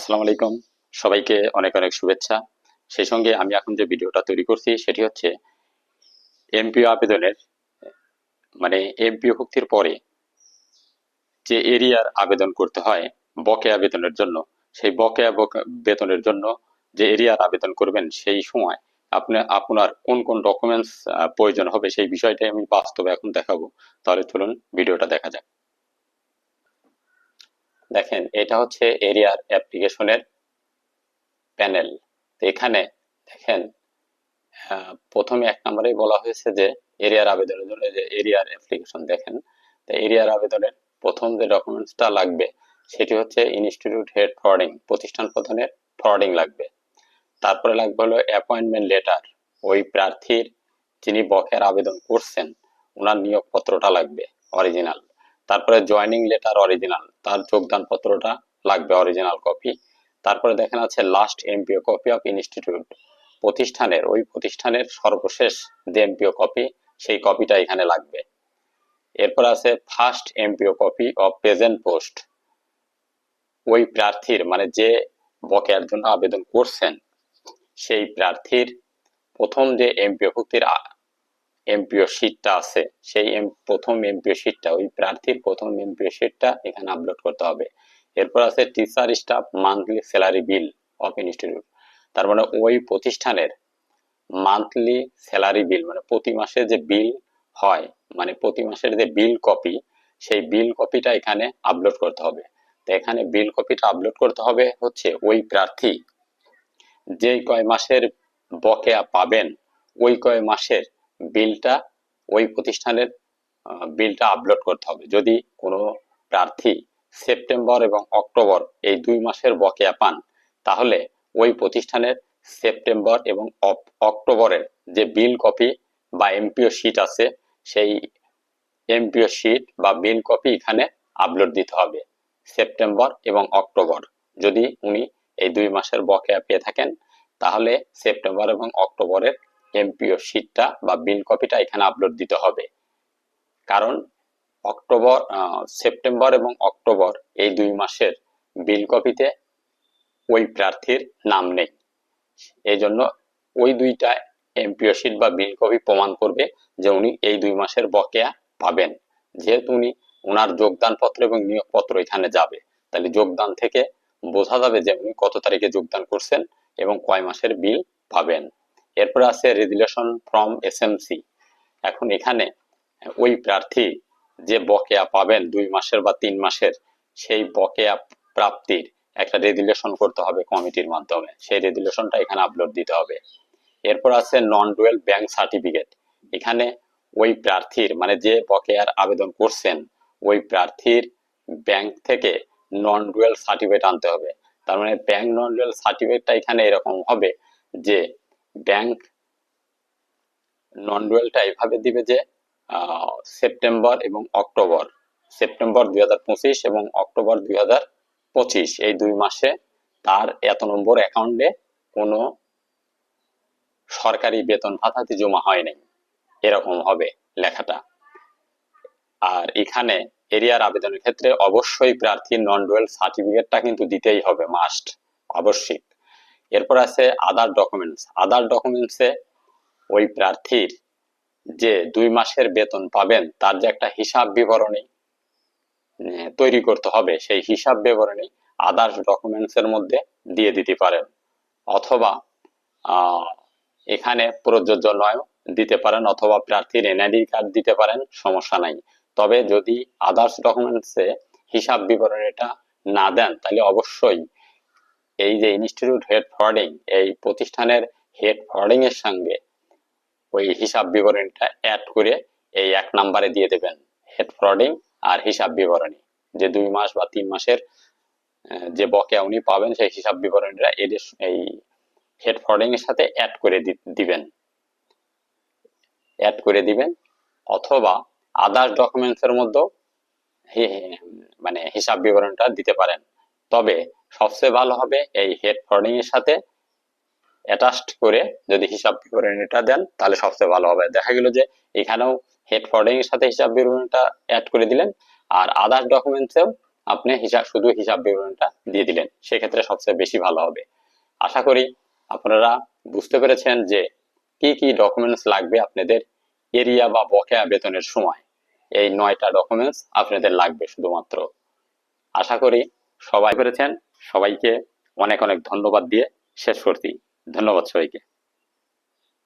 আসসালামু আলাইকুম। সবাইকে অনেক অনেক শুভেচ্ছা। সেই সঙ্গে আমি এখন যে ভিডিওটা তৈরি করছি, সেটি হচ্ছে এমপিও আবেদনের মানে এমপিও ভুক্তির পরে যে এরিয়ার আবেদন করতে হয় বকেয়া বেতনের জন্য, সেই বকেয়া বক- বেতনের জন্য যে এরিয়ার আবেদন করবেন, সেই সময় আপনি, আপনার কোন কোন ডকুমেন্টস প্রয়োজন হবে, সেই বিষয়টাই আমি বাস্তবে এখন দেখাবো। তাহলে চলুন ভিডিওটা দেখা যাক। দেখেন, এটা হচ্ছে এরিয়ার অ্যাপ্লিকেশনের প্যানেল। তো এখানে দেখেন প্রথমে এক নম্বরেই বলা হয়েছে যে এরিয়ার আবেদনের জন্য যে এরিয়ার অ্যাপ্লিকেশন, দেখেন। তো এরিয়ার আবেদনের প্রথম যে ডকুমেন্টসটা লাগবে, সেটি হচ্ছে ইনস্টিটিউট হেড ফরওয়ার্ডিং, প্রতিষ্ঠান প্রধানের ফরওয়ার্ডিং লাগবে। তারপরে লাগবে হলো অ্যাপয়েন্টমেন্ট লেটার, ওই প্রার্থীর যিনি বকের আবেদন করছেন, ওনার নিয়োগপত্রটা লাগবে, অরিজিনাল। তারপরে জয়েনিং লেটার অরিজিনাল তার যোগদান পত্রটা লাগবে অরিজিনাল কপি তারপরে দেখেন আছে last MPO copy of institute প্রতিষ্ঠানের, ওই প্রতিষ্ঠানের সর্বশেষ যে এমপিও কপি সেই কপিটা এখানে লাগবে। এরপর আছে first MPO copy of present post ওই প্রার্থীর মানে যে বকেয়ার জন্য আবেদন করছেন, সেই প্রার্থীর প্রথম যে এমপিও ভুক্তির এমপিও শিটটা আছে, সেই প্রথম এমপিও শিটটা ওই প্রার্থীর প্রথম এমপিও শিটটা এখানে আপলোড করতে হবে। এরপর আছে teacher staff monthly salary bill of institute তার মানে ওই প্রতিষ্ঠানের মান্থলি স্যালারি বিল মানে প্রতি মাসে যে বিল হয় মানে প্রতি মাসের যে বিল কপি সেই বিল কপিটা এখানে আপলোড করতে হবে। তো এখানে বিল কপিটা আপলোড করতে হবে হচ্ছে ওই প্রার্থী। যে কয় মাসের বকেয়া পাবেন, ওই কয় মাসের বিলটা, ওই প্রতিষ্ঠানের বিলটা আপলোড করতে হবে। যদি কোনো প্রার্থী সেপ্টেম্বর এবং অক্টোবর এই দুই মাসের বকেয়া পান, তাহলে ওই প্রতিষ্ঠানের সেপ্টেম্বর এবং অক্টোবরের যে বিল কপি বা এমপিও শিট আছে, সেই এমপিও শিট বা বিল কপি এখানে আপলোড দিতে হবে, সেপ্টেম্বর এবং অক্টোবর। যদি উনি এই দুই মাসের বকেয়া পেয়ে থাকেন, তাহলে সেপ্টেম্বর এবং অক্টোবরের এমপিও শিটটা বা বিল কপিটা এখানে আপলোড দিতে হবে। কারণ অক্টোবর সেপ্টেম্বর এবং অক্টোবর এই দুই মাসের বিল কপিতে ওই প্রার্থীর নাম নেই। এই জন্য ওই দুইটা এমপিও শিট বা বিল কপি প্রমাণ করবে যে উনি এই দুই মাসের বকেয়া পাবেন। যেহেতু উনি ওনার যোগদান পত্র এবং নিয়োগপত্র এখানে যাবে। তাহলে যোগদান থেকে বোঝা যাবে যে উনি কত তারিখে যোগদান করছেন এবং কয় মাসের বিল পাবেন। এরপর আছে রেজুলেশন ফ্রম এসএমসি এখন এখানে ওই প্রার্থী যে বকেয়া পাবেন দুই মাসের বা তিন মাসের, সেই বকেয়া প্রাপ্তির একটা রেজুলেশন করতে হবে কমিটির মাধ্যমে। সেই রেজুলেশনটা এখানে আপলোড দিতে হবে। এরপর আছে নন ডুয়েল ব্যাংক সার্টিফিকেট এখানে ওই প্রার্থীর মানে যে বকেয়ার আবেদন করছেন, ওই প্রার্থীর ব্যাংক থেকে নন ডুয়েল সার্টিফিকেট আনতে হবে। তার মানে ব্যাংক নন ডুয়েল সার্টিফিকেটটা এখানে এরকম হবে যে ব্যাংক নন ডুয়েলটা এভাবে দিবে যে সেপ্টেম্বর এবং অক্টোবর সেপ্টেম্বর দুই এবং অক্টোবর দুই এই দুই মাসে তার এত নম্বর অ্যাকাউন্টে কোনো সরকারি বেতন ভাতাতে জমা হয় নাই। এরকম হবে লেখাটা। আর এখানে এরিয়ার আবেদনের ক্ষেত্রে অবশ্যই প্রার্থীর নন ডুয়েল সার্টিফিকেটটা কিন্তু দিতেই হবে মাস্ট অবশ্যই। এরপর আছে আদার ডকুমেন্টস আদার ডকুমেন্টসে ওই প্রার্থীর যে দুই মাসের বেতন পাবেন, তার যে একটা হিসাব বিবরণী তৈরি করতে হবে, সেই হিসাব বিবরণী আদার্স ডকুমেন্টস এর মধ্যে দিয়ে দিতে পারেন। অথবা এখানে প্রযোজ্য নয় দিতে পারেন, অথবা প্রার্থীর এনআইডি কার্ড দিতে পারেন, সমস্যা নাই। তবে যদি আদার্স ডকুমেন্টসে হিসাব বিবরণীটা না দেন, তাহলে অবশ্যই এই যে ইনস্টিটিউট হেড ফরওয়ার্ডিং এই প্রতিষ্ঠানের হেড ফরওয়ার্ডিং এর সঙ্গে ওই হিসাব বিবরণীটা অ্যাড করে এই এক নাম্বারে দিয়ে দেবেন হেড ফরওয়ার্ডিং আর হিসাব বিবরণী। যে দুই মাস বা তিন মাসের যে বকেয়া উনি পাবেন সেই হিসাব বিবরণীটা এদের এই হেড ফরওয়ার্ডিং এর সাথে অ্যাড করে দিবেন। অ্যাড করে দিবেন, অথবা আদার্স ডকুমেন্টস এর মধ্যেও মানে হিসাব বিবরণটা দিতে পারেন। তবে সবচেয়ে ভালো হবে এই হেড ফরওয়ার্ডিং এর সাথে অ্যাটাচড করে যদি হিসাব বিবরণীটা দেন, তাহলে সবচেয়ে ভালো হবে। দেখা গেল যে এখানেও হেড ফরওয়ার্ডিং এর সাথে হিসাব বিবরণীটা অ্যাড করে দিলেন, আর আদার্স ডকুমেন্টসেও আপনি হিসাব শুধু হিসাব বিবরণটা দিয়ে দিলেন। সেক্ষেত্রে সবচেয়ে বেশি ভালো হবে। আশা করি আপনারা বুঝতে পেরেছেন যে কি কি ডকুমেন্টস লাগবে আপনাদের এরিয়া বা বকেয়া বেতনের সময়। এই নয়টা ডকুমেন্টস আপনাদের লাগবে শুধুমাত্র। আশা করি সবাই করেছেন। সবাইকে অনেক অনেক ধন্যবাদ দিয়ে শেষ করছি। ধন্যবাদ সবাইকে।